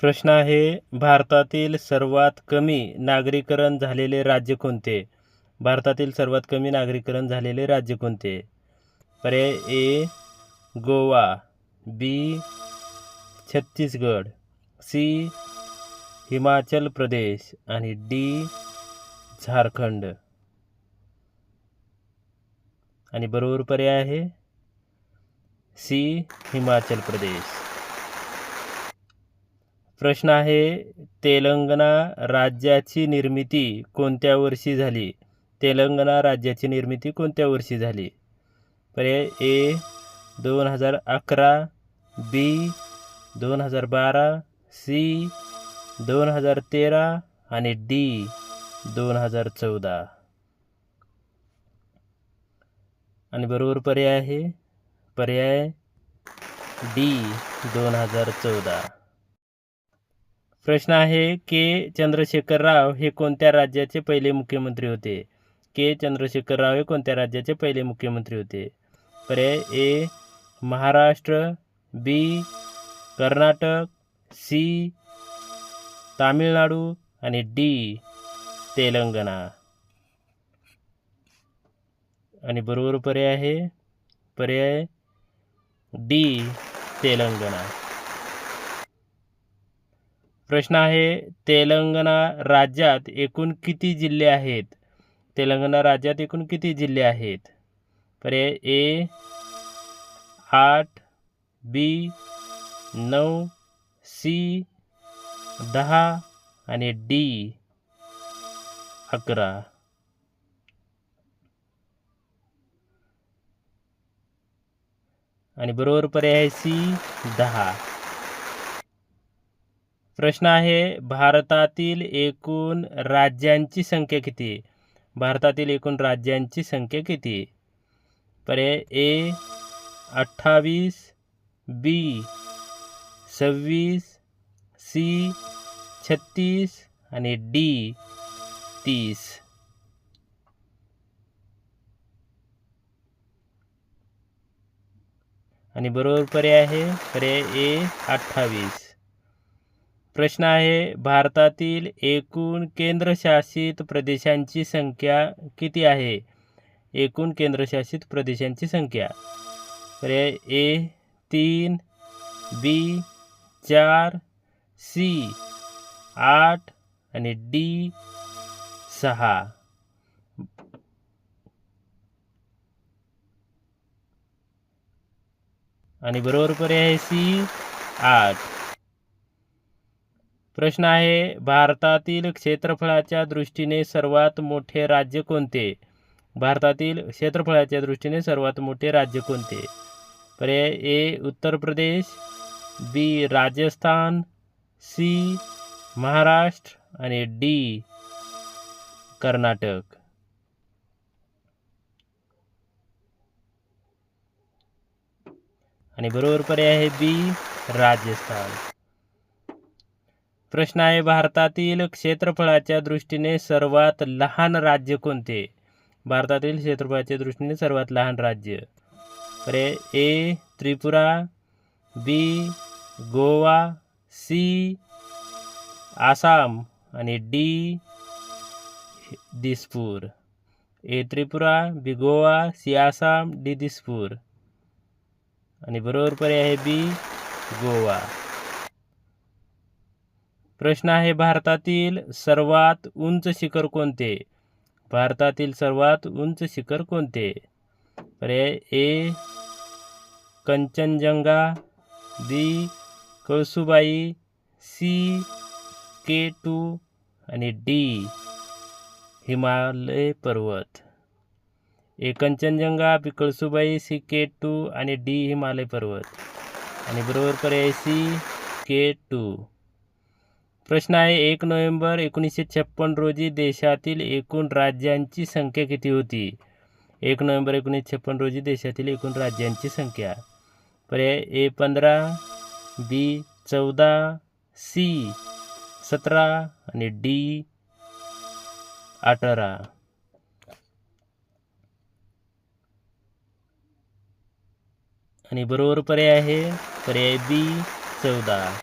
प्रश्न आहे भारतातील सर्वात कमी नागरीकरण झालेले राज्य कोणते? भारतातील सर्वात कमी नागरीकरण झालेले राज्य कोणते? पर्याय A Goa B Chhattisgarh C Himachal Pradesh आणि डी झारखंड. आणि बरोबर पर्याय आहे सी हिमाचल प्रदेश. प्रश्न आहे तेलंगणा राज्याची निर्मिती कोणत्या वर्षी झाली? तेलंगणा राज्याची निर्मिती कोणत्या वर्षी झाली? पर्याय ए दोन हजार अकरा बी दोन हजार बारा सी दोन हजार तेरा आणि डी दोन हजार चौदा. आणि बरोबर पर्याय आहे? पर्याय डी दोन हजार चौदा. प्रश्न आहे के. चंद्रशेखर राव हे कोणत्या राज्याचे पहिले मुख्यमंत्री होते? के. चंद्रशेखर राव हे कोणत्या राज्याचे पहिले मुख्यमंत्री होते? पर्याय A. Maharashtra B. Karnataka C. Tamil Nadu आणि डी. तेलंगणा. आणि बरोबर पर्याय आहे? पर्याय डी. तेलंगणा. प्रश्न आहे तेलंगणा राज्यात एकूण किती जिल्हे आहेत? तेलंगणा राज्यात एकूण किती जिल्हे आहेत? पर्याय ए आठ बी नऊ सी दहा आणि डी अकरा. आणि बरोबर पर्याय सी दहा. प्रश्न आहे भारतातील एकूण राज्यांची संख्या किती? भारतातील एकूण राज्यांची संख्या किती? पर्याय ए अठ्ठावीस बी सव्वीस सी छत्तीस आणि डी तीस. आणि बरोबर पर्याय आहे पर्याय ए अठ्ठावीस. प्रश्न आहे भारतातील एकूण केंद्रशासित प्रदेशांची संख्या किती आहे? एकूण केंद्रशासित प्रदेशांची संख्या. पर्याय ए तीन बी चार सी आठ आणि डी सहा. आणि बरोबर पर्याय सी आठ. प्रश्न आहे भारतातील क्षेत्रफळाच्या दृष्टीने सर्वात मोठे राज्य कोणते? भारतातील क्षेत्रफळाच्या दृष्टीने सर्वात मोठे राज्य कोणते? पर्याय A Uttar Pradesh B Rajasthan C Maharashtra आणि डी कर्नाटक. आणि बरोबर पर्याय आहे बी राजस्थान. प्रश्न आहे भारतातील क्षेत्रफळाच्या दृष्टीने सर्वात लहान राज्य कोणते? भारतातील क्षेत्रफळाच्या दृष्टीने सर्वात लहान राज्य. पर्याय A Tripura B Goa C Assam आणि D Dispur. A Tripura B Goa C Assam D Dispur. आणि बरोबर पर्याय आहे बी गोवा. प्रश्न आहे भारतातील सर्वात उंच शिखर कोणते? भारतातील सर्वात उंच शिखर कोणते? पर्याय A Kanchenjunga B Kalsubai C K two आणि डी हिमालय पर्वत. A Kanchenjunga B Kalsubai C K two आणि डी हिमालय पर्वत. आणि बरोबर पर्याय सी के टू. प्रश्न आहे एक नोव्हेंबर एकोणीसशे छप्पन रोजी देशातील एकूण राज्यांची संख्या किती होती? एक नोव्हेंबर एकोणीसशे छप्पन रोजी देशातील एकूण राज्यांची संख्या. पर्याय ए पंधरा बी चौदा सी सतरा आणि डी अठरा. आणि बरोबर पर्याय आहे पर्याय बी चौदा.